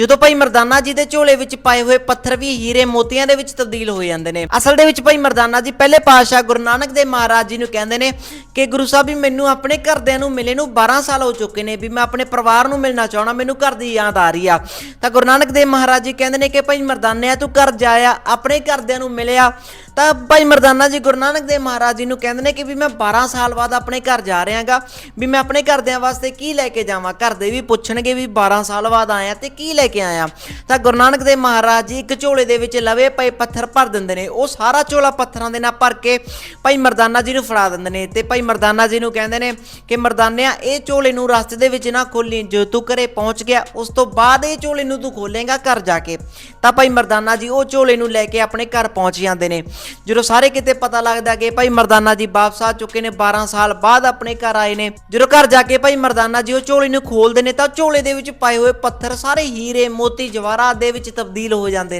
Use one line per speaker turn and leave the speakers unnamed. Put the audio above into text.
ਜਦੋਂ ਭਾਈ ਮਰਦਾਨਾ ਜੀ ਦੇ ਝੋਲੇ ਵਿੱਚ ਪਾਏ ਹੋਏ ਪੱਥਰ ਵੀ ਹੀਰੇ ਮੋਤੀਆਂ ਦੇ ਵਿੱਚ ਤਬਦੀਲ ਹੋ ਜਾਂਦੇ ਨੇ। ਅਸਲ ਦੇ ਵਿੱਚ ਭਾਈ ਮਰਦਾਨਾ ਜੀ ਪਹਿਲੇ ਪਾਤਸ਼ਾਹ ਗੁਰੂ ਨਾਨਕ ਦੇਵ ਮਹਾਰਾਜ ਜੀ ਨੂੰ ਕਹਿੰਦੇ ਨੇ ਕਿ ਗੁਰੂ ਸਾਹਿਬ ਵੀ ਮੈਨੂੰ ਆਪਣੇ ਘਰਦਿਆਂ ਨੂੰ ਮਿਲੇ ਨੂੰ 12 ਸਾਲ ਹੋ ਚੁੱਕੇ ਨੇ, ਵੀ ਮੈਂ ਆਪਣੇ ਪਰਿਵਾਰ ਨੂੰ ਮਿਲਣਾ ਚਾਹਣਾ ਮੈਨੂੰ ਘਰ ਦੀ ਯਾਦ ਆ ਰਹੀ ਆ। ਤਾਂ ਗੁਰੂ ਨਾਨਕ ਦੇਵ ਮਹਾਰਾਜ ਜੀ ਕਹਿੰਦੇ ਨੇ ਕਿ ਭਾਈ ਮਰਦਾਨਿਆ ਤੂੰ ਘਰ ਜਾਇਆ ਆਪਣੇ ਘਰਦਿਆਂ ਨੂੰ ਮਿਲਿਆ। ਤਾਂ ਭਾਈ ਮਰਦਾਨਾ ਜੀ ਗੁਰੂ ਨਾਨਕ ਦੇਵ ਮਹਾਰਾਜ ਜੀ ਨੂੰ ਕਹਿੰਦੇ ਨੇ ਕਿ ਵੀ ਮੈਂ 12 ਸਾਲ ਬਾਅਦ ਆਪਣੇ ਘਰ ਜਾ ਰਿਹਾਗਾ, ਵੀ ਮੈਂ ਆਪਣੇ ਘਰਦਿਆਂ ਵਾਸਤੇ ਕੀ ਲੈ ਕੇ ਜਾਵਾਂ, ਘਰ ਦੇ ਵੀ ਪੁੱਛਣਗੇ ਵੀ 12 ਸਾਲ ਬਾਅਦ ਆਇਆ ਤੇ ਕੀ ਲੈ ਕੇ ਆਇਆ। ਤਾਂ ਗੁਰੂ ਨਾਨਕ ਦੇਵ ਮਹਾਰਾਜ ਜੀ ਇੱਕ ਝੋਲੇ ਦੇ ਵਿੱਚ ਲਵੇ ਪਏ ਪੱਥਰ ਭਰ ਦਿੰਦੇ ਨੇ। ਉਹ ਸਾਰਾ ਝੋਲਾ ਪੱਥਰਾਂ ਦੇ ਨਾਲ ਭਰ ਕੇ ਭਾਈ ਮਰਦਾਨਾ ਜੀ ਨੂੰ ਫੜਾ ਦਿੰਦੇ ਨੇ ਤੇ ਭਾਈ ਮਰਦਾਨਾ ਜੀ ਨੂੰ ਕਹਿੰਦੇ ਨੇ ਕਿ ਮਰਦਾਨਿਆ, ਇਹ ਝੋਲੇ ਨੂੰ ਰਸਤੇ ਦੇ ਵਿੱਚ ਨਾ ਖੋਲੀ, ਜੋ ਤੂੰ ਘਰੇ ਪਹੁੰਚ ਗਿਆ, ਉਸ ਤੋਂ ਬਾਅਦ ਇਹ ਝੋਲੇ ਨੂੰ ਤੂੰ ਖੋਲੇਗਾ ਘਰ ਜਾ ਕੇ। ਤਾਂ ਭਾਈ ਮਰਦਾਨਾ ਜੀ ਉਹ ਝੋਲੇ ਨੂੰ ਲੈ ਕੇ ਆਪਣੇ ਘਰ ਪਹੁੰਚ ਜਾਂਦੇ ਨੇ। ਜਦੋਂ ਸਾਰੇ ਕਿਤੇ ਪਤਾ ਲੱਗਦਾ ਕਿ ਭਾਈ ਮਰਦਾਨਾ ਜੀ ਵਾਪਸ ਆ ਚੁੱਕੇ ਨੇ 12 ਸਾਲ ਬਾਅਦ ਆਪਣੇ ਘਰ ਆਏ ਨੇ। ਜਦੋਂ ਘਰ ਜਾ ਕੇ ਭਾਈ ਮਰਦਾਨਾ ਜੀ ਉਹ ਝੋਲੇ ਨੂੰ ਖੋਲਦੇ ਨੇ, ਤਾਂ ਝੋਲੇ ਦੇ ਵਿੱਚ ਪਾਏ ਹੋਏ ਪੱਥਰ ਸਾਰੇ ਹੀਰੇ ਮੋਤੀ ਜਵਾਹਰਾਤ ਦੇ ਵਿੱਚ ਤਬਦੀਲ ਹੋ ਜਾਂਦੇ ਨੇ।